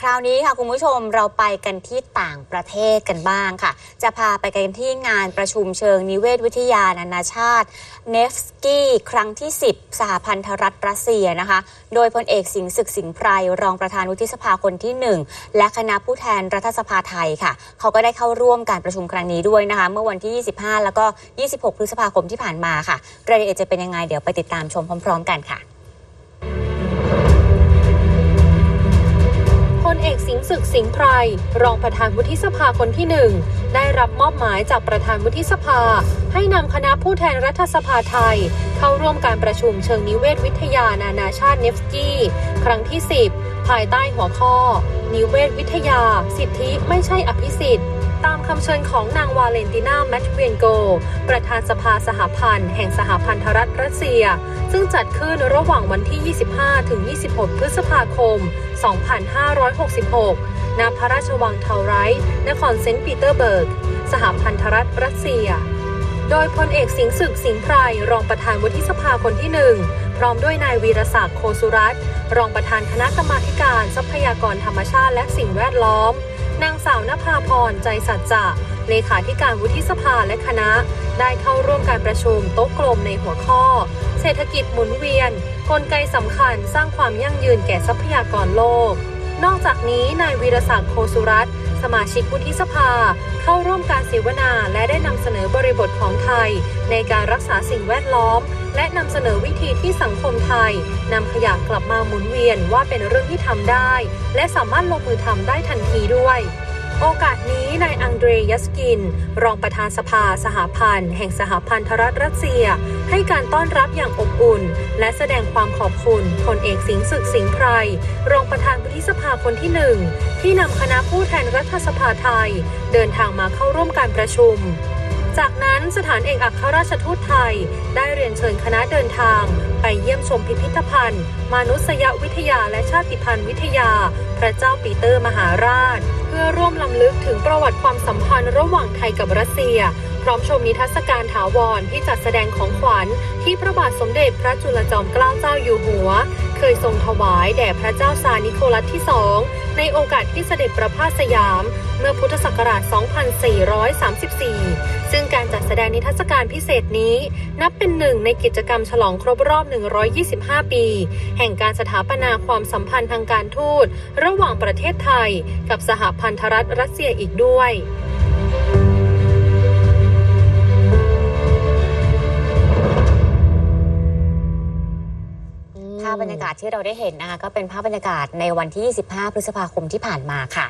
คราวนี้ค่ะคุณผู้ชมเราไปกันที่ต่างประเทศกันบ้างค่ะ จะพาไปกันที่งานประชุมเชิงนิเวศวิทยานานาชาติเนฟสกี้ครั้งที่ 10 สหพันธรัฐรัสเซียนะคะ โดยพลเอกสิงศึกสิงไพรรองประธานวุฒิสภาคนที่ 1 และคณะผู้แทนรัฐสภาไทยค่ะ เขาก็ได้เข้าร่วมการประชุมครั้งนี้ด้วยนะคะ เมื่อวันที่ 25 แล้วก็ 26 พฤษภาคมที่ผ่านมาค่ะรายละเอียดจะเป็นยังไงเดี๋ยวไปติดตามชมพร้อม ๆ กันค่ะ ศึกสิงห์ไพรรองประธานวุฒิสภาคนที่หนึ่งได้รับมอบหมายจากประธานวุฒิสภา ให้นำคณะผู้แทนรัฐสภาไทย เข้าร่วมการประชุมเชิงนิเวศวิทยานานาชาติเนฟสกี้ครั้งที่ 10 ภายใต้หัวข้อ นิเวศวิทยา สิทธิไม่ใช่อภิสิทธิ์ ตามคำเชิญของนางวาเลนติน่าแมทเวียนโก ประธานสภาสหพันธ์แห่งสหพันธรัฐรัสเซีย ซึ่งจัดขึ้นระหว่างวันที่ 25 ถึง 26 พฤษภาคม 2566 ณ พระราชวังเทาไรท์นครเซนต์ปีเตอร์เบิร์ก สหพันธรัฐรัสเซีย โดยพลเอกสิงห์ศึกสิงห์ไพรรองประธานวุฒิสภาคนที่หนึ่งพร้อมด้วยนายวีรศักดิ์โคสุรัตรองประธานคณะกรรมาธิการทรัพยากรธรรมชาติและสิ่งแวดล้อม นางสาวนภาพรใจสัจจะเลขาธิการวุฒิสภาและคณะ ได้เข้าร่วมการประชุมโต๊ะกลมในหัวข้อ เศรษฐกิจหมุนเวียน กลไกสำคัญสร้างความยั่งยืนแก่ทรัพยากรโลก นอกจากนี้นายวีรศักดิ์โคสุรัตน์ สมาชิกวุฒิสภา เข้าร่วมการเสวนาและได้นำเสนอบริบทของไทย ในการรักษาสิ่งแวดล้อม และนำเสนอวิธีที่สังคมไทยนำขยะกลับมาหมุนเวียนว่าเป็นเรื่องที่ทำได้ และสามารถลงมือทำได้ทันทีด้วย โอกาสนี้นายอังเดรยัสกิน รองประธานสภาสหพันธ์ แห่งสหพันธรัฐรัสเซีย ให้การต้อนรับอย่างอบอุ่น และแสดงความขอบคุณพลเอกสิงห์ศึกสิงห์ไพรรองประธานวุฒิสภาคนที่หนึ่งที่นำคณะผู้แทนรัฐสภาไทย เดินทางมาเข้าร่วมการประชุม จากนั้นสถานเอกอัครราชทูตไทย ได้เรียนเชิญคณะเดินทาง ไปเยี่ยมชมพิพิธภัณฑ์ มนุษยวิทยาและชาติพันธุ์วิทยา พระเจ้าปีเตอร์มหาราช เพื่อร่วมลำลึกถึงประวัติความสัมพันธ์ระหว่างไทยกับรัสเซีย พร้อมชมนิทรรศการถาวรที่จัดแสดงของขวัญที่พระบาทสมเด็จพระจุลจอมเกล้าเจ้าอยู่หัว เคยทรงถวายแด่พระเจ้าซานิโคลัสที่สองในโอกาสที่เสด็จประพาสสยาม เมื่อพุทธศักราช 2434 ซึ่งการจัดแสดงนิทรรศการพิเศษนี้ นับเป็นหนึ่งในกิจกรรมฉลองครบรอบ 125 ปี แห่งการสถาปนาความสัมพันธ์ทางการทูต ระหว่างประเทศไทย กับสหพันธรัฐรัสเซียอีกด้วยาพบรรยากาศที่เราได้เห็นนะคะก็เป็นภาพบรรยากาศในวันที่ 25 พฤษภาคมที่ผ่านมาค่ะ